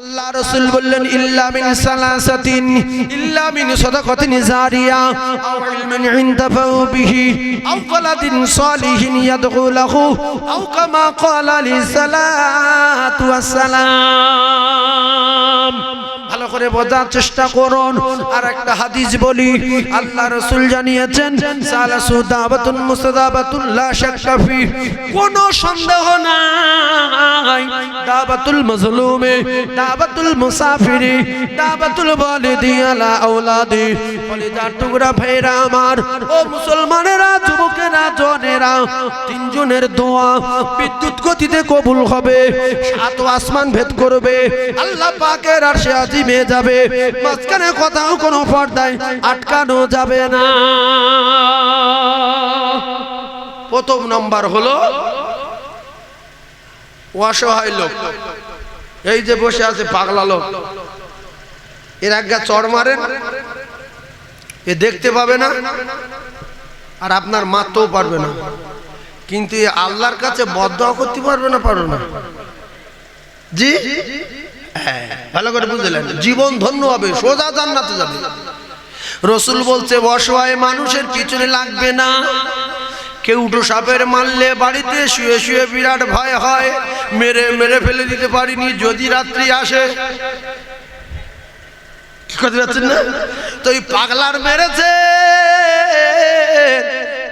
আল্লাহ রসুল বললেন ইল্লামিন সালাসাতিন ইল্লামিন সাদাকাতিন জারিয়া, আও ইলমিন ইনতাফাউ বিহি, আও ওয়ালাদিন সালিহিন ইয়াদউ লাহু, আও কামা ক্বালা লিসালাতু ওয়াসসালাম করে বোঝার চেষ্টা করুন। আর একটা হাদিস বলি, আল্লাহ রসুল জানিয়েছেন সন্দেহ নাই। মাজলুমে দাওয়াতুল মুসাফিরি আলা আওলাদি। কলিজার টুকরা আমার, ও মুসলমানেরা, যুবকেরা, জনেরা, তিনজনের দোয়া বিদ্যুৎ গতিতে কবুল হবে সাত আসমান ভেদ করবে। আল্লাহ পাকের আর সে আজিমে যাবে, মাঝখানে কোথাও কোনো পর্দায় আটকানো যাবে না। প্রথম নম্বর হলো অসহায় লোক। এই যে বসে আছে পাগলা লোক। এর এক গা চড় মারেন, এ দেখতে পাবে না, আর আপনার মারতেও পারবে না। কিন্তু আল্লাহর কাছে বদয়া করতে পারবে না পারবে না। জি? হ্যাঁ ভালো করে বুঝলেন। জীবন ধন্য হবে, সোজা জান্নাতে যাবে। রসুল বলছে, অসহায় মানুষের পিছনে লাগবে না। কেউটো সাপের মারলে বাড়িতে শুয়ে শুয়ে বিরাট ভয় হয়। মেরে মেরে ফেলে দিতে পারিনি, যদি রাত্রি আসে। কি করতে যাচ্ছেন না? তো পাগলার মেরেছে।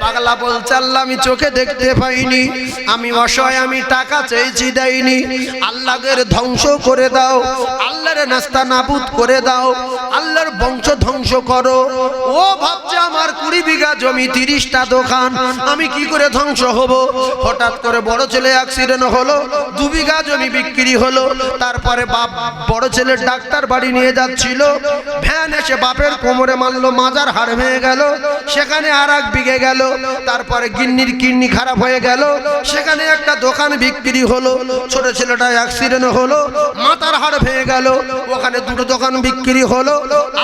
পাগলা বলছে, আল্লাহ, আমি চোখে দেখতে পাইনি। আমি অসহায়, আমি টাকা চেয়েছি, দেয়নি। আল্লাহের ধ্বংস করে দাও। আল্লাহর নাস্তা নাবুদ করে দাও। আল্লাহর বংশ ধ্বংস করো। ও ভাবছে, আমার কুড়ি বিঘা জমি, তিরিশটা দোকান, আমি কি করে ধ্বংস হব? হঠাৎ করে বড় ছেলে অ্যাক্সিডেন্ট হলো, দু বিঘা জমি বিক্রি হলো। তারপরে বাপ বড় ছেলের ডাক্তার বাড়ি নিয়ে যাচ্ছিল। ভ্যান এসে বাপের কোমরে মারলো, মাজার হাড় ভেঙে গেল। সেখানে আর এক বিঘে গেল। তারপরে গিন্নির কিডনি খারাপ হয়ে গেল। সেখানে একটা দোকান বিক্রি হলো, ছোট ছেলেটা অ্যাক্সিডেন্ট হলো, মাথার হাড় ভেঙে গেল, ওখানে দুটো দোকান বিক্রি হলো।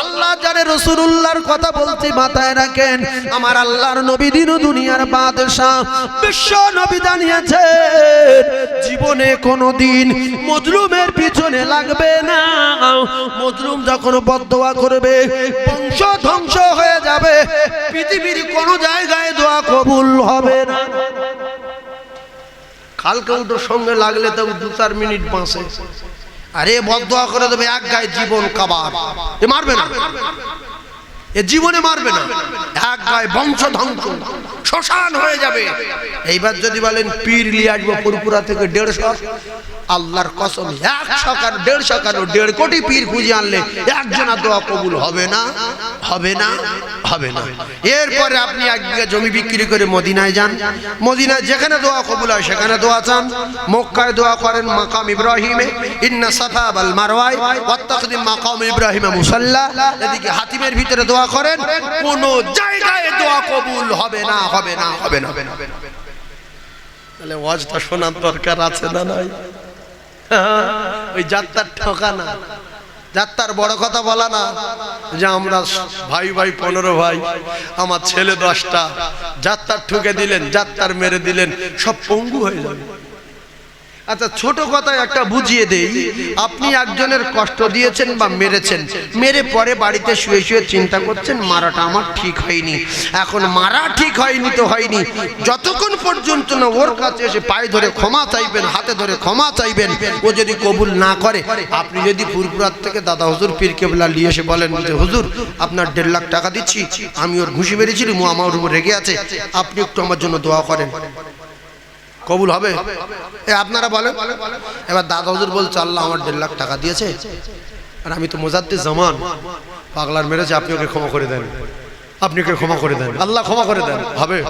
আল্লাহ জানে রসুল্লাহর কথা বলতে মাথায় রাখেন, আমার আল্লাহর নবী দিন দুনিয়ার বাদশাহ, বিশ্ব নবী জানিয়েছে জীবনে কোনো দিন মজলুমের পিছনে লাগবে না। মজলুম যখন বদোয়া করবে বংশ ধ্বংস হয়ে যাবে। পৃথিবীর কোন জায়গায় দোয়া কবুল হবে না। কালকে উঠোর সঙ্গে লাগলে তো দু চার মিনিট বাঁচে। আরে বদোয়া করে দেবে, এক গায়ে জীবন কাবার। এ মারবে না। এ জীবনে মারবে না। এক গায়ে বংশ ধ্বংস। শ্মশান হয়ে যাবে। এইবার যদি বলেন, পীর লিয়ে আসব পুরপুরা থেকে দেড়শো। আল্লাহর কসম একশো কারও দেড়শো কারও দেড় কোটি পীর খুঁজে আনলে একজনা দোয়া কবুল হবে না? হবে না? হবে না। এরপরে আপনি এক বিঘা জমি বিক্রি করে মদিনায় যান। মদিনায় যেখানে দোয়া কবুল হয় সেখানে দোয়া চান। মক্কায় দোয়া করেন মাকাম ইব্রাহিমে। ইন্না সাফা বাল মারওয়াই ওয়াত্তাকদিম মাকাম ইব্রাহিমে মুসাল্লা। এদিকে হাতিমের ভিতরে দোয়া করেন। কোন জায়গায় দোয়া কবুল হবে না। হবে না হবে না। তাহলে ওয়াজটা শোনার দরকার আছে না নাই? ওই যাত্রার ঠকানা। যাত্রার বড় কথা বলা না যে আমরা ভাই ভাই, পনেরো ভাই, আমার ছেলে দশটা, যাত্রার ঠুকে দিলেন, যাত্রার মেরে দিলেন, সব পঙ্গু হয়ে যাবে। আচ্ছা ছোট কথায় একটা বুঝিয়ে দেই। আপনি একজনের কষ্ট দিয়েছেন বা মেরেছেন। মেরে পরে বাড়িতে শুয়ে শুয়ে চিন্তা করছেন, মারাটা আমার ঠিক হয়নি। এখন মারা ঠিক হয়নি তো হয়নি। যতক্ষণ পর্যন্ত না ওর কাছে এসে পায়ে ধরে ক্ষমা চাইবেন, হাতে ধরে ক্ষমা চাইবেন, ও যদি কবুল না করে, আপনি যদি পুরপুরার থেকে দাদা হুজুর পীর কেবলা নিয়ে এসে বলেন যে, হুজুর, আপনার দেড় লাখ টাকা দিচ্ছি, আমি ওর ঘুষি মেরেছিলাম ও আমার উপর রেগে আছে, আপনি একটু আমার জন্য দোয়া করেন। কবুল হবে? এ, আপনারা বলেন। এবার দাদা হুজুর বলছে, আল্লাহ আমার দেড় লাখ টাকা দিয়েছে। আর আমি তো মোজাদ্দে জামান। পাগলার মেরেছে, আপনি ওকে ক্ষমা করে দেন। আপনি ওকে ক্ষমা করে দেন। আল্লাহ ক্ষমা করে দেন। হবে?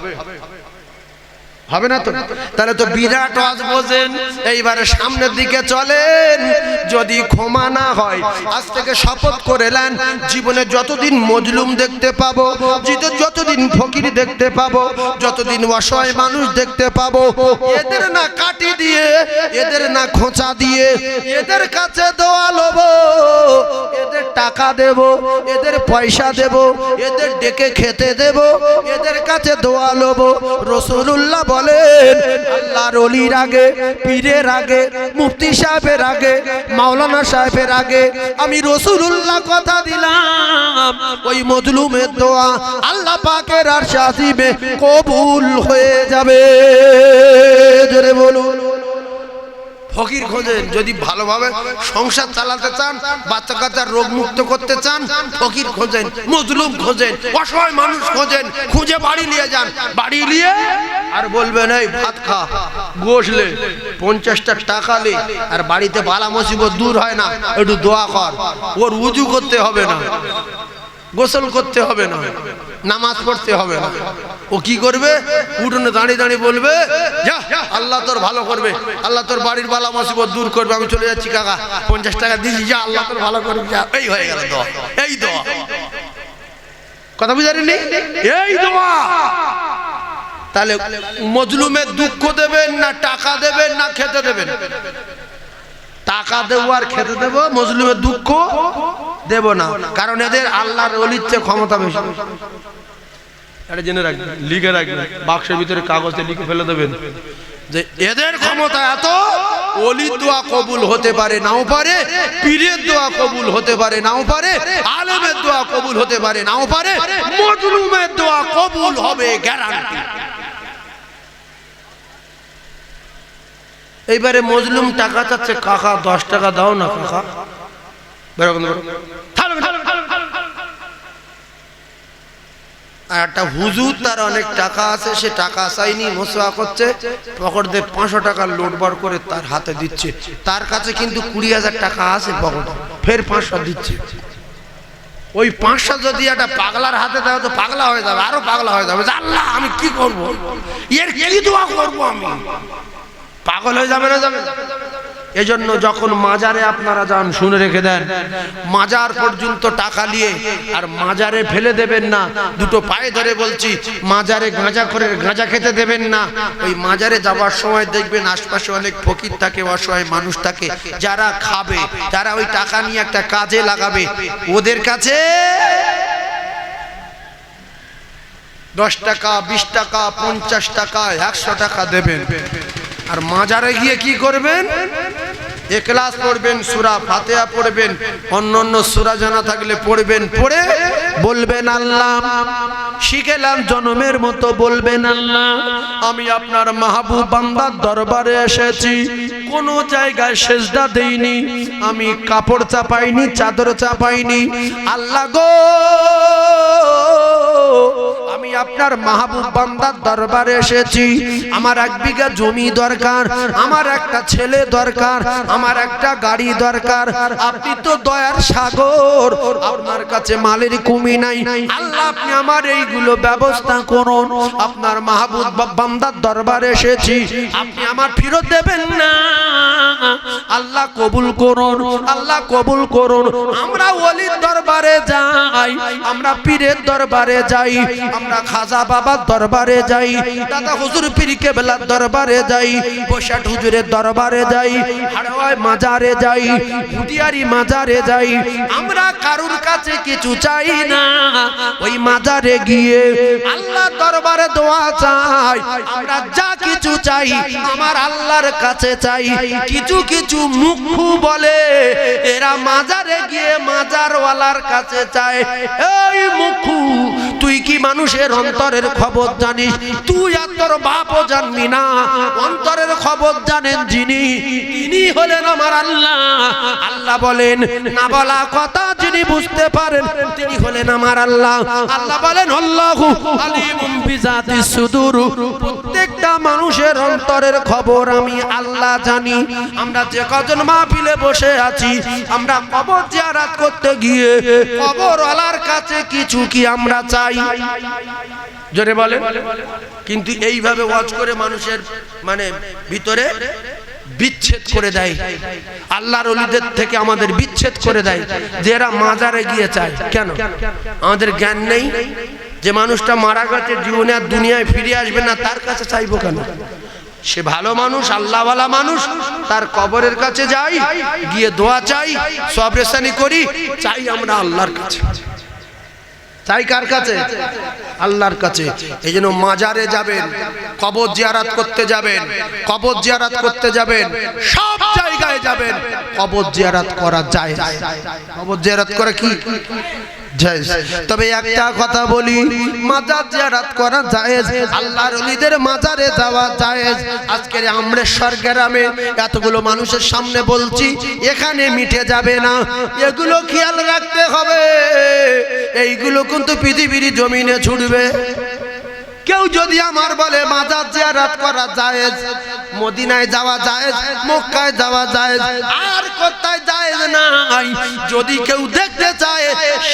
হবে না তো? তাহলে তো বিরাট বোঝেন, এইবারে সামনের দিকে চলেন। যদি ক্ষমা না হয়, আজ থেকে শপথ করে নেন, জীবনে যতদিন মজলুম দেখতে পাবো যতদিন ফকির দেখতে পাবো, যতদিন অসহায় মানুষ দেখতে পাবো, এদের না এদের না খোঁচা দিয়ে এদের কাছে দোয়া লব, এদের টাকা দেব, এদের পয়সা দেব, এদের ডেকে খেতে দেব, এদের কাছে দোয়া লব। রসুল্লাহ বলেন, আল্লাহর অলির আগে, পীরের আগে, মুফতি সাহেবের আগে, মাওলানা সাহেবের আগে আমি রসুল্লাহ কথা দিলাম। ওই মজলুমের দোয়া আল্লাহ পাকের আর শাসিবে কবুল হয়ে যাবে। বলুন। ফকির খোঁজেন যদি ভালোভাবে সংসার চালাতে চান, বাচ্চা কাচ্চার রোগ মুক্ত করতে চান, ফকির খোঁজেন, মজলুম খোঁজেন, অসহায় মানুষ খোঁজেন, খুঁজে বাড়ি নিয়ে যান। বাড়ি নিয়ে আর বলবেন, এই ভাত খা। বসলে পঞ্চাশটা টাকা লে আর বাড়িতে বালা মুসিবত দূর হয় না, একটু দোয়া কর। ওর উজু করতে হবে না। গোসল করতে হবে না, নামাজ পড়তে হবে না। ও কি করবে? উঠোনে দাঁড়িয়ে দাঁড়িয়ে বলবে, যা, আল্লাহ তোর ভালো করবে, আল্লাহ তোর বাড়ির বালা মুসিবত দূর করবে, আমি চলে যাচ্ছি, কাকা। পঞ্চাশ টাকা দিয়েছি যা, আল্লাহ তোর ভালো করবে, যা। এই হয়ে গেল দোয়া, এই দোয়া। কথা বুঝারেননি? এই দোয়া। তাহলে মজলুমের দুঃখ দেবেন, না টাকা দেবেন, না খেতে দেবেন? টাকা দেবো আর খেতে দেবো, মজলুমের দুঃখ দেব না। কারণ এদের আল্লাহর অলির চেয়ে ক্ষমতা বেশি। এটা জেনে রাখবেন লিখে রাখবেন বাক্সের ভিতরে কাগজে লিখে ফেলে দেবেন। যে এদের ক্ষমতা এত অলির দোয়া কবুল হতে পারে নাও পারে পীরের দোয়া কবুল হতে পারে নাও পারে আলেমের দোয়া কবুল হতে পারে নাও পারে মজলুমের দোয়া কবুল হবে গ্যারান্টি এইবারে মজলুম টাকা চাচ্ছে কাকা দশ টাকা দাও না কাকা। আর একটা হুজুর তার অনেক টাকা আছে, সে টাকা চাইনি মোসা করছে। পকেট দিয়ে পাঁচশো টাকার লোড বার করে তার হাতে দিচ্ছে। তার কাছে কিন্তু কুড়ি হাজার টাকা আছে পকেটে। ফের পাঁচশো দিচ্ছে। ওই পাঁচশো যদি একটা পাগলার হাতে দেয় তো পাগলা হয়ে যাবে, আরও পাগলা হয়ে যাবে। আল্লাহ, আমি কি করব? এর কি দোয়া করব আমি? পাগল হয়ে যাবে না? যাবে এজন্য যখন মাজারে আপনারা যান, শুনে রেখে দেন, মাজার পর্যন্ত টাকা নিয়ে আর মাজারে ফেলে দেবেন না। দুটো পায়ে ধরে বলছি, মাজারে গাঁজা করে গাঁজা খেতে দেবেন না। ওই মাজারে যাওয়ার সময় দেখবেন আশপাশে অনেক ফকির থাকে, অসহায় মানুষ থাকে, যারা খাবে, তারা ওই টাকা নিয়ে একটা কাজে লাগাবে। ওদের কাছে দশ টাকা, বিশ টাকা, পঞ্চাশ টাকা, একশো টাকা দেবেন। আর মাজারে গিয়ে কি করবেন? এক্লাস পড়বেন, সুরা ফাতেহা পড়বেন অন্য অন্য সুরা জানা থাকলে পড়বেন, পড়ে বলবেন আল্লাহ, শিখেলাম জনমের মতো বলবেন আল্লাহ, আমি আপনার মাহবুব বান্দার দরবারে এসেছি, কোন জায়গায় সেজদা দেইনি, আমি কাপড় চাপাইনি, চাদর চাপাইনি, আল্লাহ গো! আপনার মাহবুব বান্দার দরবারে এসেছি। আমার এক বিঘা জমি দরকার, আমার একটা ছেলে দরকার, আমার একটা গাড়ি দরকার। আপনি তো দয়ার সাগর, আপনার কাছে মালের কমি নাই। আল্লাহ, আপনি আমার এইগুলো ব্যবস্থা করুন। আপনার মাহবুব বান্দার দরবারে এসেছি। আপনি আমার ফিরত দেবেন না। আল্লাহ কবুল করুন, আল্লাহ কবুল করুন। আমরা ওলির দরবারে যাই, আমরা পীরের দরবারে যাই, আমরা খাজা বাবার দরবারে যাই, দাদা হুজুর পীর কেবলার দরবারে যাই, বৈশাখ হুজুরের দরবারে যাই, হাড়ওয়ায় মাজারে যাই, হুটিয়ারি মাজারে যাই, আমরা কারুর কাছে কিছু চাই না। ওই মাজারে গিয়ে আল্লাহ দরবারে দোয়া চাই, আমরা যা কিছু চাই আমার আল্লাহর কাছে চাই। কিছু কিছু মুখু বলে, এরা মাজারে গিয়ে মাজারওয়ালার কাছে চায়। এই মুখু, তুই কি মানুষের অন্তরের খবর জানিস। তুই আর তোর বাপও জানবি না। অন্তরের খবর জানেন যিনি। তিনি হলেন আমার আল্লাহ। আল্লাহ বলেন, না বলা কথা যিনি বুঝতে পারেন, তিনি হলেন আমার আল্লাহ। আল্লাহ বলেন, আল্লাহু আলিমুম বিজাতি সুদুর। প্রত্যেকটা মানুষের অন্তরের খবর আমি আল্লাহ জানি। আমরা যে কজন মাহফিলে বসে আছি, আমরা কবর জিয়ারাত করতে গিয়ে কবরওয়ালার কাছে কিছু কি আমরা চাই? জোরে বলে কিন্তু এইভাবে ওয়াজ করে মানুষের মানে ভিতরে বিচ্ছেদ করে দেয়। আল্লাহর অলিদের থেকে আমাদের বিচ্ছেদ করে দেয় যে এরা মাজারে গিয়ে চায়। কেন? আমাদের জ্ঞান নেই যে মানুষটা মারা গেছে, জীবনে আর দুনিয়ায় ফিরে আসবে না, তার কাছে চাইব কেন? সে ভালো মানুষ, আল্লাহওয়ালা মানুষ, তার কবরের কাছে যাই, গিয়ে দোয়া চাই সবরেসানি করি, চাই আমরা আল্লাহর কাছে। চাই কার কাছে? আল্লাহর কাছে। এই জন্য মাজারে যাবেন, কবর জিয়ারাত করতে যাবেন, কবর জিয়ারাত করতে যাবেন, সব জায়গায় যাবেন। কবর জিয়ারাত করা যায় কবর জিয়ারাত করা কি? তবে একটা কথা বলি, মাজার জিয়ারাত করা জায়েজ। আল্লাহর ওলিদের মাজারে যাওয়া জায়েজ। আজকের আমরেশ্বর গ্রামে এতগুলো মানুষের সামনে বলছি, এখানে মিটে যাবে না। এগুলো খেয়াল রাখতে হবে। এইগুলো কিন্তু পৃথিবীর জমিনে ছুটবে। কেউ যদি আমার বলে, মাজার জিয়ারাত করা জায়েজ, মদিনায় যাওয়া জায়েজ, মক্কায় যাওয়া জায়েজ, আর কোথায় জায়েজ নাই? যদি কেউ দেখতে চায়,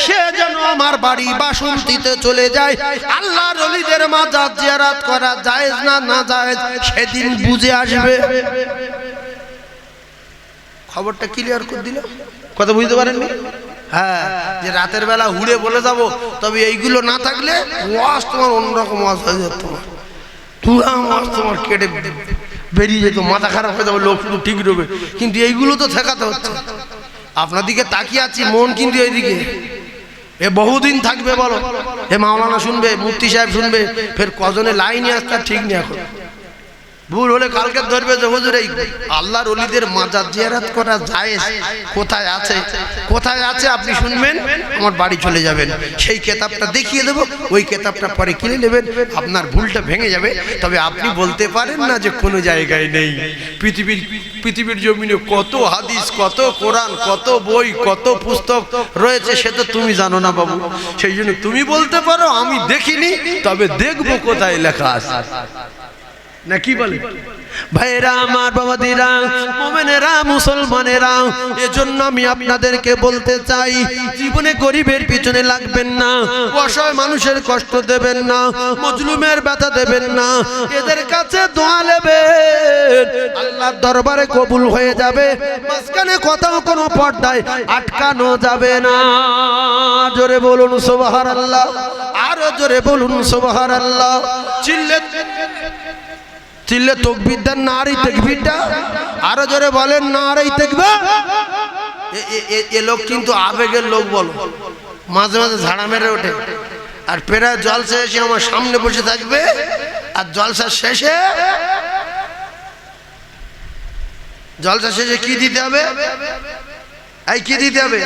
সে যেন আমার বাড়ি বাসন্তীতে চলে যায়। আল্লাহর ওলিদের মাজার জিয়ারাত করা জায়েজ না না জায়েজ, সেদিন বুঝে আসবে। খবরটা ক্লিয়ার করে দিল কথা বুঝতে পারেননি? হ্যাঁ যে রাতের বেলা হুড়ে বলে যাব, তবে এইগুলো না থাকলে ওয়াজ তোমার অন্যরকম ওয়াজ হয়ে যেত তোমার। ওয়াজ তোমার কেটে বেরিয়ে যেত, মাথা খারাপ হয়ে যাবে লোক ঠিক রবে কিন্তু এইগুলো তো ঠেকাতে হচ্ছে। আপনার দিকে তাকিয়ে আছি, মন কিন্তু এইদিকে। এ বহুদিন থাকবে বলো। এ মাওলানা শুনবে মুফতি সাহেব শুনবে, ফের কজনে লাইনে আসতে ঠিক নেই এখন। ভুল হলে কালকে ধরবে যে হুজুর এই আল্লাহর অলিদের মাজার জিয়ারাত করা যায় কোথায় আছে? কোথায় আছে আপনি শুনবেন? আমার বাড়ি চলে যাবেন। সেই কেতাবটা দেখিয়ে দেবো। ওই কেতাবটা পরে কিনে নেবেন। আপনার ভুলটা ভেঙে যাবে। তবে আপনি বলতে পারেন না যে কোনো জায়গায় নেই। পৃথিবীর পৃথিবীর জমিনে কত হাদিস, কত কোরআন, কত বই, কত পুস্তক রয়েছে সে তো তুমি জানো না বাবু। সেই জন্য তুমি বলতে পারো, আমি দেখিনি, তবে দেখব কোথায় লেখা আছে। না কি বলে? ভাইরা আমার বাবাদিরা মোমেনেরা, মুসলমানেরা, এজন্য আমি আপনাদেরকে বলতে চাই, জীবনে গরিবের পিছনে লাগবেন না, অসহায় মানুষের কষ্ট দেবেন না, মজলুমের ব্যথা দেবেন না, এদের কাছে দোয়া নেবেন, আল্লাহর দরবারে কবুল হয়ে যাবে, মাঝখানে কোথাও কোনো পর্দায় আটকানো যাবে না। জোরে বলুন সোবাহার আল্লাহ আরও জোরে বলুন সোবাহার আল্লাহ চিল্লে চিল্লে তকবির দেন না আর এই তকবিরটা আরও জোরে বলেন না আর এই তকবে এ লোক কিন্তু আবেগের লোক বলো। মাঝে মাঝে ঝাড়া মেরে ওঠে। আর প্রায় জলসা এসে আমার সামনে বসে থাকবে, আর জলসা শেষে জলসা শেষে কি দিতে হবে? এই কি দিতে হবে?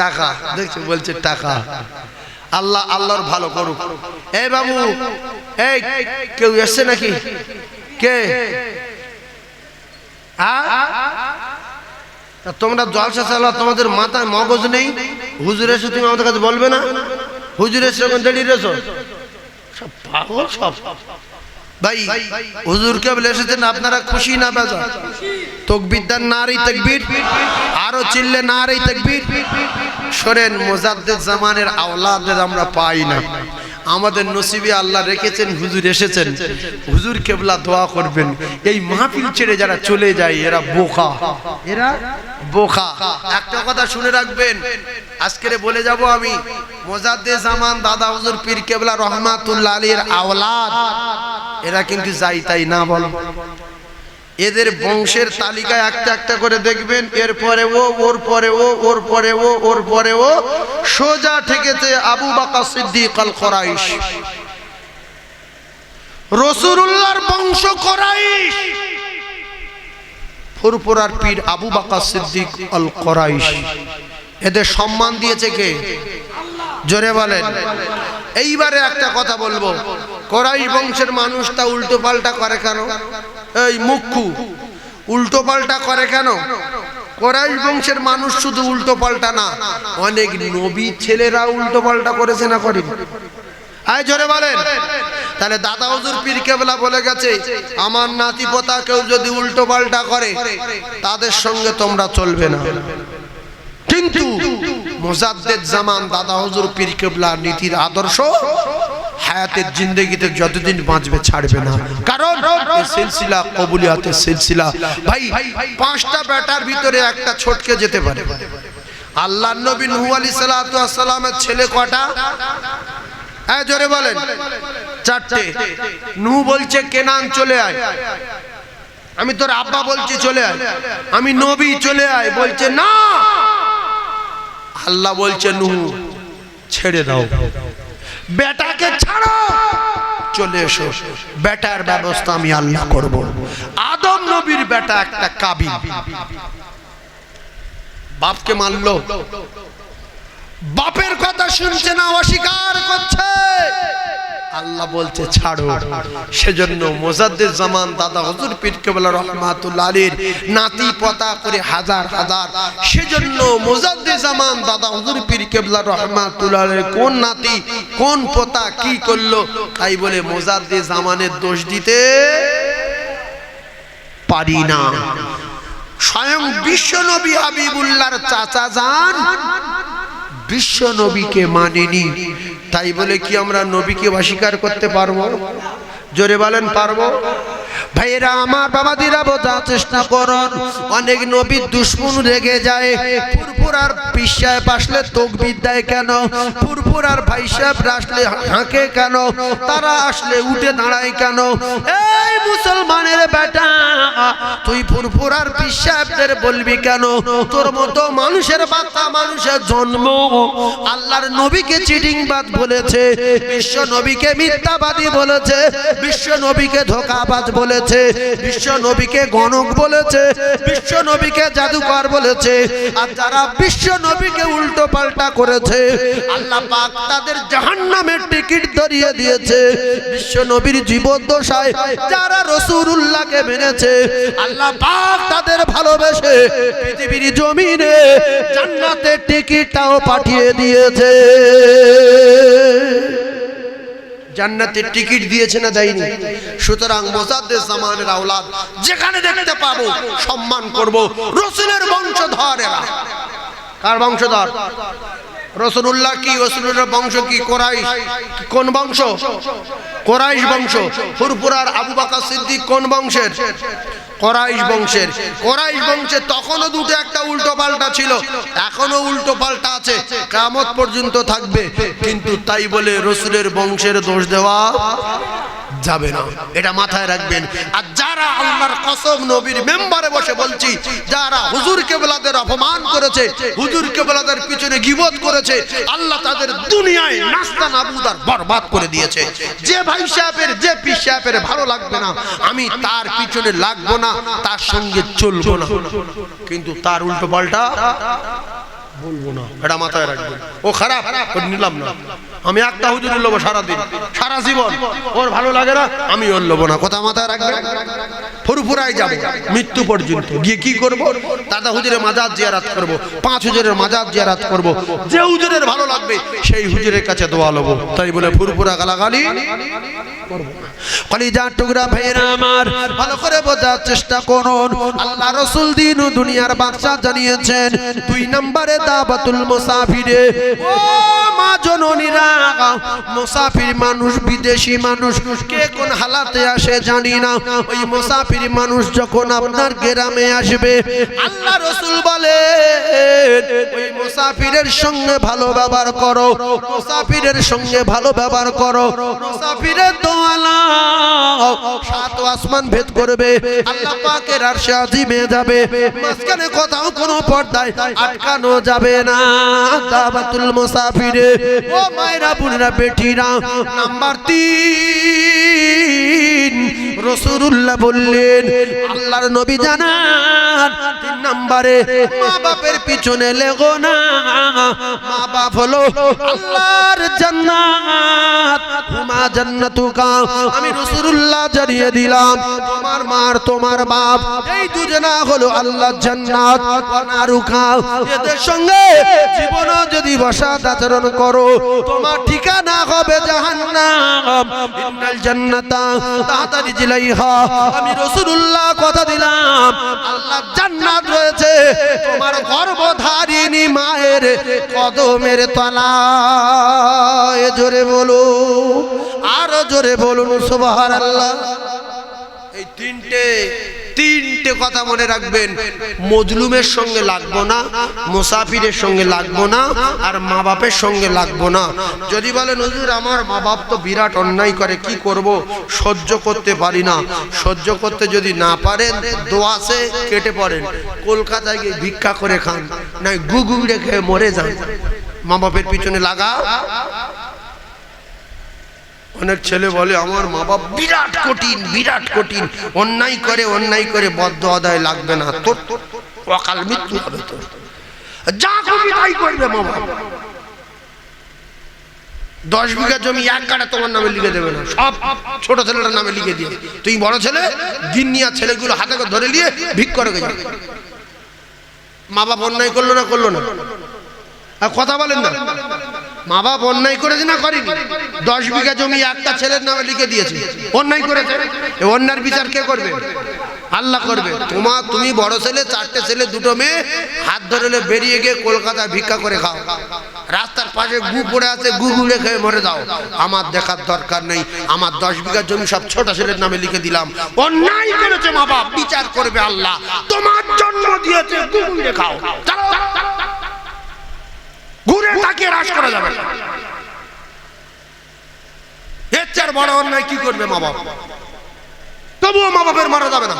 টাকা। দেখছ বলছে টাকা। আল্লাহ আল্লাহর ভালো করুক। এই বাবু, এই কেউ এসছে নাকি? কে? তোমরা জলসা চালা, তোমাদের মাথায় মগজ নেই? হুজুর এসে তুমি আমাদের কাছে বলবে না? হুজুর এসে দাঁড়িয়ে রেছো সব পাগল সব। ভাই হুজুর কেবল এসেছেন, আপনারা খুশি না বেজা তকবির দেন নারী তকবির, আরও চিল্লে নারী তকবির। শোনেন মোজাদ্দের জামানের আওলাদের আমরা পাই না। আমাদের নসিবে আল্লাহ রেখেছেন, হুজুর এসেছেন। হুজুর কেবলা দোয়া করবেন। এই মাহফিল ছেড়ে যারা চলে যায়, এরা বোকা। এরা বোকা। একটা কথা শুনে রাখবেন, আজকের বলে যাব আমি মোজাদ্দে জামান দাদা হুজুর পীর কেবলা রহমাতুল্লাহ আলীর আওলাদ। এরা কিন্তু যাই তাই না বলো? এদের বংশের তালিকায় একটা একটা করে দেখবেন, এরপরে ও, ওর পরে ও, ওর পরে ও, ওর পরে ও, সোজা ঠেকেছে আবু বাকা সিদ্দিক আল করাইশ রসুরুল্লাহর বংশ করাইশ ফুরপুরার পীর আবু বাকা সিদ্দিক আল করাইশ এদের সম্মান দিয়েছে কে? জোরে বলেন। এইবারে একটা কথা বলব। করাই বংশের মানুষটা উল্টো পাল্টা করে কেন? এই মুখ্যু, উল্টো পাল্টা করে কেন? কোরাইশ বংশের মানুষ শুধু উল্টো পাল্টা না, অনেক নবী ছেলেরা উল্টো পাল্টা করেছে না করেনি? আয় জোরে বলেন। তাহলে দাদা হুজুর পীর কেবলা বলে গেছে, আমার নাতি পোতা কেউ যদি উল্টো পাল্টা করে, তাদের সঙ্গে তোমরা চলবে না। কিন্তু মোজাদ্দেদ জামান দাদা হুজুর পীর কেবলা নীতির আদর্শ হায়াতের জিন্দগিতে যতদিন বাঁচবে, ছাড়বে না। কারণ সিলসিলা, কবুলিয়াতের সিলসিলা, ভাই, পাঁচটা ব্যাটার ভিতরে একটা ছটকে যেতে পারে। আল্লাহ নবী নুহু আলী সালামের ছেলে কটা? হ্যাঁ জোরে বলেন। চারটে। নু বলছে, কেনান চলে আয়। আমি তোর আব্বা বলছি, চলে আয়। আমি নবী, চলে আয়। বলছে, না। আল্লাহ বলছে নু ছেড়ে দাও। বেটাকে ছাড়ো। চলে এসো। বেটার ব্যবস্থা আমি আল্লাহ করব। আদম নবীর বেটা একটা কাবি। বাপকে মানলো বাপের কথা শুনছে না, অস্বীকার করছে। আল্লাহ বলছে, ছাড়ো। সেজন্য মোজাদ্দের জামান দাদা হজুর পীর কেবলা রহমাতুল্লাহ আলীর নাতি পতা করে হাজার হাজার। সেজন্য মোজাদ্দের জামান দাদা হজুর পীর কেবলা রহমাতুল্লাহ আলীর কোন নাতি, কোন পোতা কি করল? তাই বলে মোজাদ্দে জামানের দোষ দিতে পারি না। স্বয়ং বিশ্ব নবী হাবিবুল্লাহর চাচা যান বিশ্ব নবীকে মানেনি। তাই বলে কি আমরা নবীকে অস্বীকার করতে পারব? জোরে বলেন, পারব? ভাইয়েরা, আমার বাবাদিরা বোঝার চেষ্টা করুন। অনেক নবীর দুশ্মন রেগে যায়। ফুরফুরার পিসায় আসলে তোক বিদ্যায় কেন? ফুরফুরার ভাই সাহেব আসলে হাঁকে কেন? তারা আসলে উঠে দাঁড়ায় কেন? এই মুসলমানের বেটা তুই ফুরফুরার পিসাবদের বলবি কেন? তোর মতো মানুষের বাচ্চা মানুষের জন্ম। আল্লাহর নবীকে চিটিংবাদ বলেছে, বিশ্ব নবীকে মিথ্যাবাদী বলেছে, বিশ্ব নবীকে ধোকাবাজ বলেছে, বিশ্ব নবীকে গণক বলেছে, বিশ্ব নবীকে জাদুকর বলেছে, আর যারা বিশ্ব নবীকে উল্টো পাল্টা করেছে, আল্লাহ পাক তাদের জাহান্নামের টিকিট ধরিয়ে দিয়েছে। বিশ্ব নবীর জীবদ্দশায় যারা রসুলুল্লাহকে মেনেছে আল্লাহ পাক তাদের ভালোবেসে পৃথিবীর জমিনে জান্নাতের টিকিটটাও পাঠিয়ে দিয়েছে। জান্নাতের টিকিট দিয়েছে না দেয়নি? সুতরাং মোজাদ্দেদ জামানের আওলাদ, যেখানে দেখতে পাবো, সম্মান করব রসুলের বংশধর এরা কার বংশধর? রসুল্লাহ কি রসুলের বংশ কি, কোরাইশ? কোন বংশ? কোরাইশ বংশ। ফুরপুরার আবু বাকা সিদ্দিক কোন বংশের? কোরাইশ বংশের। কোরাইশ বংশে তখনও দুটো একটা উল্টো পাল্টা ছিল। এখনও উল্টো পাল্টা আছে। কামত পর্যন্ত থাকবে। কিন্তু তাই বলে রসুলের বংশের দোষ দেওয়া যাবে না। এটা মাথায় রাখবেন। আর যারা আল্লাহর কসম নবীর মেম্বারে বসে বলছি, যারা হুজুর কেবলাদের অপমান করেছে, হুজুর কেবলাদের পিছনে গিবত করেছে, আল্লাহ তাদের দুনিয়ায় নাস্তা নাবুদার বরবাদ করে দিয়েছে। যে ভাই সাহেবের, যে পি সাহেবের ভালো লাগবে না, আমি তার পিছনে লাগবো না, তার সঙ্গে চলবো না। কিন্তু তার উল্টো পাল্টা বলব না। এটা মাথায় রাখবে ও খারাপ নিলাম না। আমি একটা হুজুর নেব সারাদিন, সারা জীবন। ওর ভালো লাগে না আমি ওর লোবো না। কথা মাথায় রাখবে ফুরফুরাই যাবে, মৃত্যু পর্যন্ত। গিয়ে কি করব? দাদা হুজুরের মাজার জিয়ারাত করব, পাঁচ হুজুরের মাজার জিয়ারাত করব। যে হুজুরের ভালো লাগবে, সেই হুজুরের কাছে দোয়া লোবো। তাই বলে ফুরফুরা গালাগালি। কলিজার টুকরা আমার, ভালো করে বোঝার চেষ্টা করুন। আল্লাহ রসুল দিন দুনিয়ার জানিয়েছেন, দুই নম্বরে দাবাতুল মা জননীরা মানুষ, বিদেশি মানুষ, কে কোন হালাতে আসে জানি না। ওই মুসাফির মানুষ যখন আপনার গ্রামে আসবে, আল্লাহ রসুল বলে ওই মুসাফিরের সঙ্গে ভালো ব্যবহার করো, মুসাফিরের সঙ্গে ভালো ব্যবহার করো। মুসাফিরের কোথাও কোনো পর্দায় আটকানো যাবে না। দাবাতুল মুসাফিরে। ও মায়েরা বোনেরা বেটিরা নাম্বার তিন রসুল্লাহ বললেন, আল্লাহর নবী জানান, তিন নম্বরে, মা বাপের পিছনে লেগো না। মা বাপ হলো আল্লাহর জান্নাত। হুমা জান্নাতুকা। আমি রসুল্লাহ জানিয়ে দিলাম, তোমার মার, তোমার বাপ, এই দুজনা হলো আল্লাহর জান্নাত। নারুকা এদের সঙ্গে জীবন যদি বসাত আচরণ করো, তোমার ঠিকানা হবে জাহান্নাম। ইন্নাল জান্নাতা। তাড়াতাড়ি জিলাইহা আমি রাসূলুল্লাহ কথা দিলাম। আল্লাহ জান্নাত রয়েছে। তোমার গর্ভধারিণী মায়ের কদমের তলায় জোরে বলো আরও জোরে বলুন, সুবহানাল্লাহ। এই তিনটে তিনটে কথা মনে রাখবেন। মজলুমের সঙ্গে লাগবো না, মুসাফিরের সঙ্গে লাগবো না, আর মা বাপের সঙ্গে লাগবো না। যদি বলে হুজুর, আমার মা বাপ তো বিরাট অন্যায় করে, কি করব? সহ্য করতে পারি না। সহ্য করতে যদি না পারেন দোয়াশে কেটে পড়েন। কলকাতায় গিয়ে ভিক্ষা করে খান, নাই গুগুড়ে খেয়ে মরে যান। মা বাপের পিছনে লাগা অনেক ছেলে বলে, আমার মা বাপ বিরাট কঠিন বিরাট কঠিন। অন্যায় করে অন্যায় করে বদ্ধ আদায় লাগবে না। তোর অকাল মৃত্যু হবে তোর। যা করবি তাই করবে মা বাপ দশ বিঘা জমি এক কাটা তোমার নামে লিখে দেবে না। সব ছোট ছেলেটার নামে লিখে দিয়ে। তুই বড় ছেলে দিন নিয়ে ছেলেগুলো হাতে করে ধরে নিয়ে ভিক করে গেছে মা বাপ অন্যায় করল না করল না। আর কথা বলেন না। মা বাপ অন্যায় করেছে না করেনি? দশ বিঘা জমি একটা ছেলের নামে লিখে দিয়েছে। অন্যায় করেছে? অন্যার বিচার কে করবে? আল্লাহ করবে। তোমার তুমি বড় ছেলে, চারটে ছেলে, দুটো মেয়ে, হাত ধরে বেরিয়ে গিয়ে কলকাতায় ভিক্ষা করে খাও। রাস্তার পাশে গু পড়ে আছে, গু গুলে খেয়ে মরে যাও। আমার দেখার দরকার নেই। আমার দশ বিঘা জমি সব ছোট ছেলের নামে লিখে দিলাম। অন্যায় করেছে মা বাপ বিচার করবে আল্লাহ। তোমার জন্ম দিয়েছে, গু গুলে খাও। ঘুরে তাকিয়ে হ্রাস করা যাবে এর চার বড় অন্যায় কি করবে মা বাপ? তবুও মা বাপের মারা যাবে না।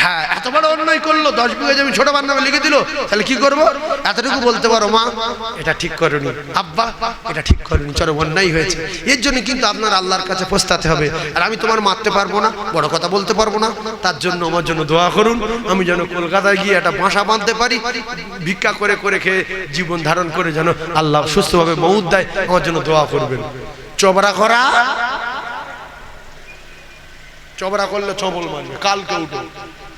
হ্যাঁ এত বড় অন্যায় করল দশ বিঘা জমি ছোট বার লিখে দিল তাহলে কি করব? এতটুকু বলতে পারো মা। এটা ঠিক করনি। আব্বা এটা ঠিক করনি। চলো অন্যায় হয়েছে। এর জন্য কিন্তু আপনার আল্লাহর কাছে পস্তাতে হবে। আর আমি তোমার মারতে পারব না বড় কথা বলতে পারব না। তার জন্য আমার জন্য দোয়া করুন। আমি যেন কলকাতায় গিয়ে একটা বাসা বাঁধতে পারি। ভিক্ষা করে করে খেয়ে জীবন ধারণ করে যেন আল্লাহ সুস্থভাবে মৌদ দেয় আমার জন্য দোয়া করবেন। চবরা করা? চবরা করলে ছবল মারবে কালকে উঠো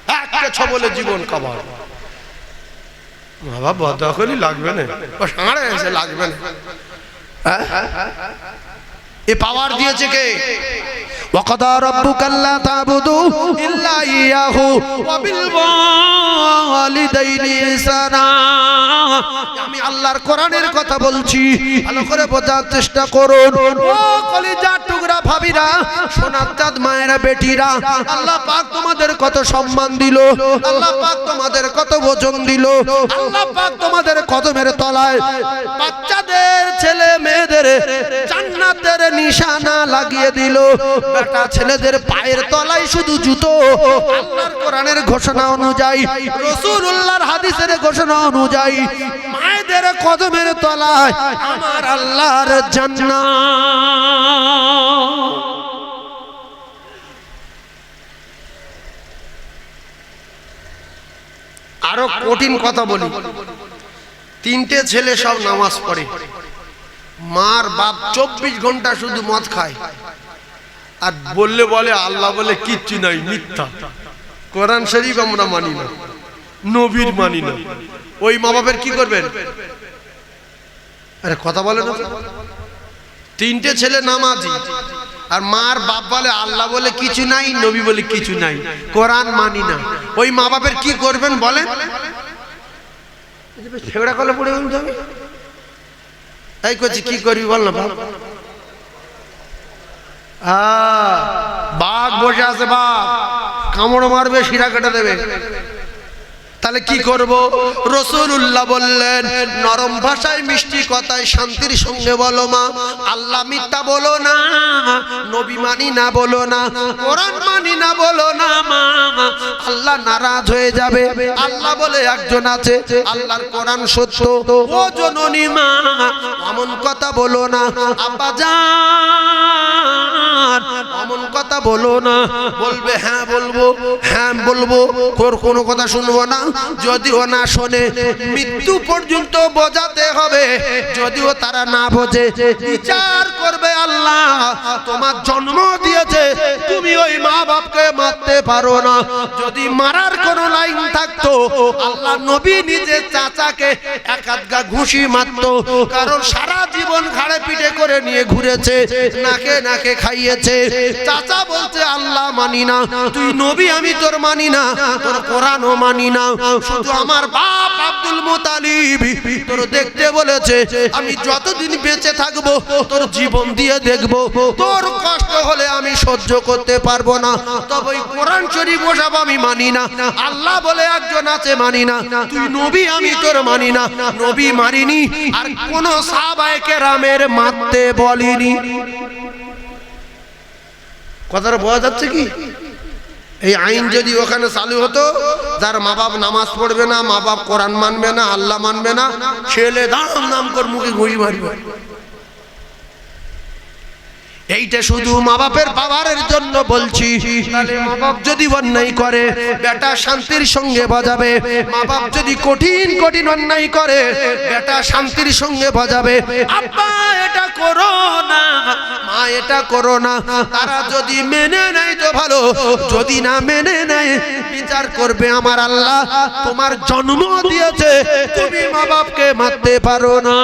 একটা ছবলে জীবন কাবার। বাবা বদা লাগবে না। ও সাঁড়ে এসে লাগবে না। হ্যাঁ? এ পাওয়ার দিয়েছে কে? وقضى ربك الا تعبدوا الا اياه وبالوالدين احسانا আমি আল্লাহর কোরআনের কথা বলছি ভালো করে বোঝার চেষ্টা করুন ও কলিজার টুকরা ভাবিরা সোনার চাঁদ মায়েরা বেটিরা আল্লাহ পাক তোমাদের কত সম্মান দিল আল্লাহ পাক তোমাদের কত ওজন দিল আল্লাহ পাক তোমাদের কদমের তলায় বাচ্চাদের ছেলে মেয়েদের জান্নাতের নিশানা লাগিয়ে দিল বেটা ছেলেদের পায়ের তলায় শুধু জুতো। আল্লাহর কোরআনের ঘোষণা অনুযায়ী, রাসূলুল্লাহর হাদিসের ঘোষণা অনুযায়ী, মায়েদের কদমের তলায় আমার আল্লাহর জান্নাত। আরও কঠিন কথা বলি। তিনটে ছেলে সব নামাজ পড়ে। মার বাপ চব্বিশ ঘণ্টা শুধু মদ খায়। আর বললে বলে আল্লাহ বলে কিচ্ছু নাই মিথ্যা। কোরআন শরীফ আমরা মানি না নবীর মানি না। ওই মা বাপের কি করবেন? আরে কথা বলে না? তিনটে ছেলে নামাজি আর মার বাপ বলে আল্লাহ বলে কিছু নাই নবী বলে কিছু নাই। কোরআন মানি না। ওই মা বাপের কি করবেন বলেন? ঝেগড়া কলে পড়ে তাই করছি কি করবি বল না আহ, বাঘ বসে আছে বাঘ। কামড় মারবে শিরা কেটে দেবে। তাহলে কি করব? রসুল্লাহ বললেন, নরম ভাষায় মিষ্টি কথায় শান্তির সঙ্গে বলো মা। আল্লাহ মিথ্যা বলো না, নবী মানি না বলো না, কোরআন মানি না বলো না মা। আল্লাহ নারাজ হয়ে যাবে। আল্লাহ বলে একজন আছে, আল্লাহর কোরআন সত্য। ও জননী মা এমন কথা বলো না। আব্বা জান এমন কথা বলো না। বলবে হ্যাঁ বলব হ্যাঁ বলব, তোর কোনো কথা শুনব না। যদিও না শোনে, মৃত্যু পর্যন্ত বোঝাতে হবে। যদিও তারা না বোঝে, বিচার করবে আল্লাহ। তোমার জন্ম দিয়েছে, তুমি ওই মা বাপকে মারতে পারো না। যদি মারার কোন লাইন থাকতো, আল্লাহ নবী নিজে চাচাকে এক আধ গা ঘুষি মারতো, কারণ সারা জীবন ঘাড়ে পিঠে করে নিয়ে ঘুরেছে, নাকে নাকে খাইয়েছে। চাচা বলছে, আল্লাহ মানি না, তুই নবী, আমি তোর মানি না, তোর কোরআনও মানি না। শুধু আমার বাপ আব্দুল মোতালিব তোর দেখতে বলেছে, আমি যতদিন বেঁচে থাকব, তোর জীবন দিয়ে দেখব। তোর কষ্ট হলে আমি সহ্য করতে পারব না। তবে কোরআন শরীফ ওসব আমি মানি না। আল্লাহ বলে একজন আছে, মানি না। তুই নবী, আমি তোর মানি না। নবী মারিনি আর কোন সাহাবায়ে রামের মারতে বলিনি। কথাটা বোঝা যাচ্ছে কি? এই আইন যদি ওখানে চালু হতো, যার মা বাপ নামাজ পড়বে না মা বাপ কোরআন মানবে না, আল্লাহ মানবে না, ছেলে দাঁড়ান নাম কর মুখে ঘুষি মারবে। এইটা শুধু মা বাপের পাওয়ারের জন্য বলছি। মা বাপ যদি অন্যায় করে, বেটা শান্তির সঙ্গে বাজাবে। মা বাপ যদি কঠিন কঠিন অন্যায় করে, বেটা শান্তির সঙ্গে বাজাবে। আব্বা, এটা করো না। মা, এটা করো না। তারা যদি মেনে নেয় তো ভালো। যদি না মেনে নেয়, বিচার করবে আমার আল্লাহ। তোমার জন্ম দিয়েছে, তুমি মা বাপকে মারতে পারো না।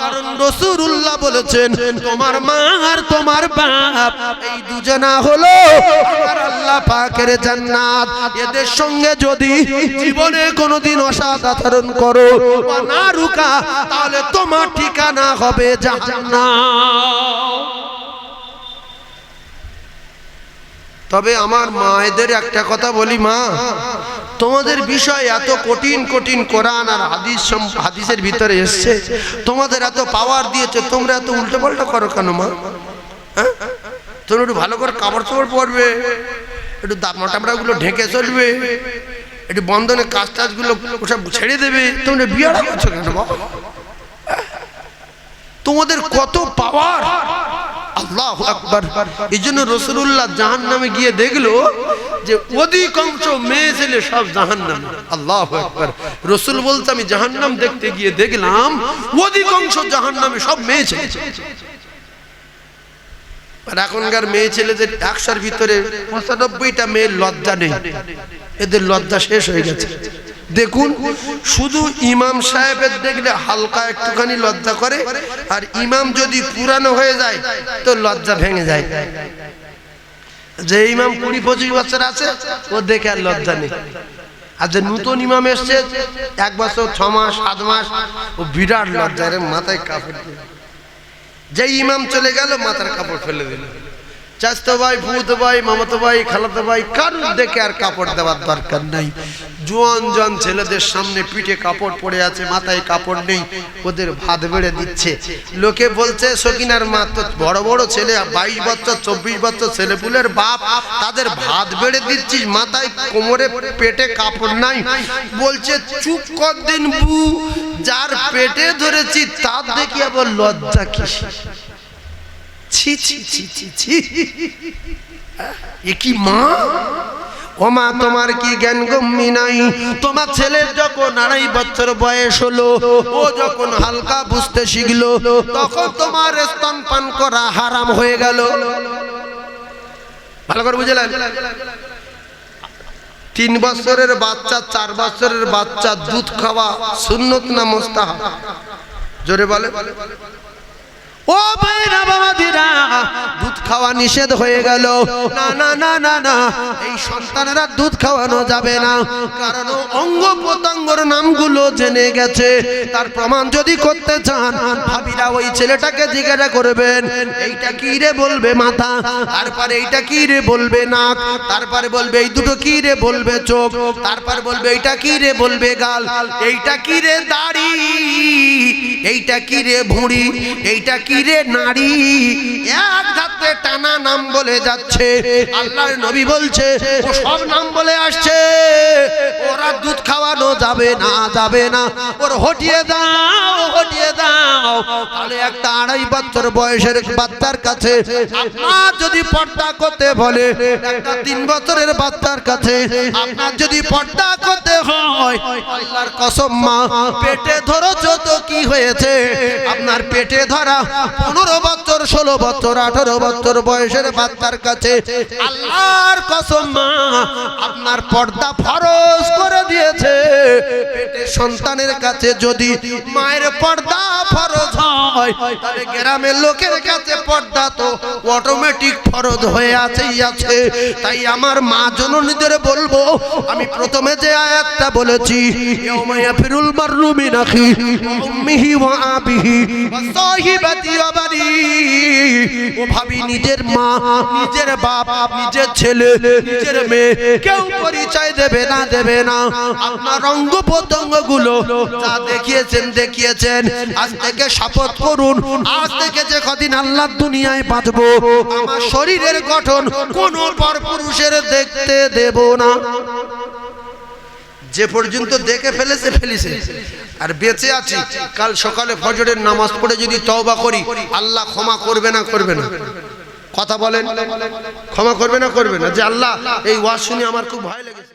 কারণ রসুল্লাহ বলেছেন, তোমার মা আর তোমার বাপ, এই দুজনা হলো আমার আল্লাহ পাকের জান্নাত। এদের সঙ্গে যদি জীবনে কোনোদিন অসৎ আচরণ করো না রুকা, তাহলে তোমার ঠিকানা হবে জাহান্নাম। তবে আমার মায়েদের একটা কথা বলি, মা। তোমাদের বিষয় এত কঠিন কঠিন কোরআন আর হাদিস হাদিসের ভিতরে এসছে। তোমাদের এত পাওয়ার দিয়েছে, তোমরা এত উল্টো পাল্টা করো কেন, মা? হ্যাঁ তোমরা একটু ভালো করে কাপড় চোপড় পরবে, একটু দাপমাটামড়াগুলো ঢেকে চলবে, একটু বন্ধনে কাজ টাজগুলো ওসব ছেড়ে দেবে, তোমরা বিয়ারা করছ কেন তোমাদের কত পাওয়ার? আল্লাহ আকবার। এই জন্য রসুল্লাহ জাহান নামে গিয়ে দেখল যে অধিকাংশ মেয়ে ছেলে সব জাহান নাম আল্লাহ আকবার। রসুল বলতে, আমি জাহান নাম দেখতে গিয়ে দেখলাম, অধিকাংশ জাহান নামে সব মেয়ে ছেলে। আর এখনকার মেয়ে ছেলেদের একশোর ভিতরে পঁচানব্বইটা মেয়ের লজ্জা নেই। এদের লজ্জা শেষ হয়ে গেছে। দেখুন, শুধু ইমাম সাহেবের দেখলে হালকা একটুখানি লজ্জা করে, আর ইমাম যদি পুরানো হয়ে যায়, তো লজ্জা ভেঙে যায়। যে ইমাম কুড়ি পঁচিশ বছর আছে, ও দেখে আর লজ্জা নেই। আর যে নতুন ইমাম এসছে, এক বছর ছ মাস, সাত মাস, ও বিরাট লজ্জা রে মাথায় কাপড়। যে ইমাম চলে গেল মাথার কাপড় ফেলে দিল। ভাই ভাই ভাই ভাই দেখে আর কাপড় দেওয়ার দরকার ছেলেদের সামনে পিঠে কাপড় পড়ে আছে, মাথায় কাপড় নেই, ওদের ভাত বেড়ে দিচ্ছে। লোকে বলছে, সকিনার মা, তো বড় বড় ছেলে, বাইশ বছর, চব্বিশ বছর ছেলেপুলের বাপ, তাদের ভাত বেড়ে দিচ্ছিস, মাথায় কোমরে পেটে কাপড় নাই। বলছে, চুপ কর দিন বু যার পেটে ধরেছি, তার দেখি আবার লজ্জা কিসে ছি ছি ছি ছি ছি। এ কি মা? ও মা, তোমার কি জ্ঞান গম্যি নাই? তোমার ছেলের যখন আড়াই বছর বয়স হলো, ও যখন হালকা বুঝতে শিখলো, তখন তোমার স্তন পান করা হারাম হয়ে গেল। ভালো করে বুঝলেন? তিন বছরের বাচ্চা, চার বছরের বাচ্চা, দুধ খাওয়া সুন্নত না মোস্তাহাব? জোরে বলে ও ভাইরা বাবাদিরা দুধ খাওয়া নিষেধ হয়ে গেল। না না না না না, এই সন্তানেরা দুধ খাওয়ানো যাবে না। কারণ অঙ্গ নামগুলো জেনে গেছে। তার প্রমাণ যদি করতে চান, ভাবিরা, ওই ছেলেটাকে জিজ্ঞাসা করবেন, এইটা কি রে বলবে মাথা? তারপরে, এইটা কি রে বলবে নাক? তারপরে বলবে, এই দুটো কি রে বলবে চোখ? তারপর বলবে, এইটা কি রে বলবে গাল? এইটা কি রে দাড়ি? এইটা কি রে ভুঁড়ি? এইটা কি রে নারী, এক ধাতে টানা নাম বলে যাচ্ছে। আল্লাহর নবী বলছে, ও সব নাম বলে আসছে। ওরা দুধ খাওয়ানো যাবে না যাবে না। ওর হটিয়ে দাও হটিয়ে দাও। তাহলে একটা আড়াই বছর বয়সের বাচ্চার কাছে আপনার যদি পর্দা করতে বলে, একটা তিন বছরের বাচ্চার কাছে আপনার যদি পর্দা করতে হয়, আল্লাহর কসম মা, পেটে ধরো তো কি হয়েছে। আপনার পেটে ধরা পনেরো বছর, ষোলো বছর, আঠারো বছর বয়সের বাচ্চার কাছে আল্লাহর কসম মা, আপনার পর্দা ফরজ করে দিয়েছে। সন্তানের কাছে যদি মায়ের পর্দা ফরজ হয়, তাহলে গ্রামের লোকের কাছে পর্দা তো অটোমেটিক ফরজ হয়ে আছেই আছে। তাই আমার মা জননীদের বলব, আমি প্রথমে যে আয়াতটা বলেছি, ইয়াউমা ইয়াফিরুল মারলু মিন আখি ওয়া আবিহি সাহিবাতি ভাবি, নিজের মা, নিজের বাপ, নিজের ছেলে, নিজের মেয়ে, কেউ পরিচয় দেবে না দেবে না। আপনার অঙ্গ প্রত্যঙ্গগুলো যা দেখিয়েছেন দেখিয়েছেন। আজ থেকে শপথ করুন, আজ থেকে যে কদিন আল্লাহ দুনিয়ায় বাঁচবো, আমার শরীরের গঠন কোন পর পুরুষের দেখতে দেব না। যে পর্যন্ত দেখে ফেলেছে ফেলেছে। আর বেঁচে আছি, কাল সকালে ফজরের নামাজ পড়ে যদি তওবা করি, আল্লাহ ক্ষমা করবে না করবে না। কথা বলেন? ক্ষমা করবে না করবে না? যে আল্লাহ, এই ওয়াজ শুনে আমার খুব ভয় লেগেছে।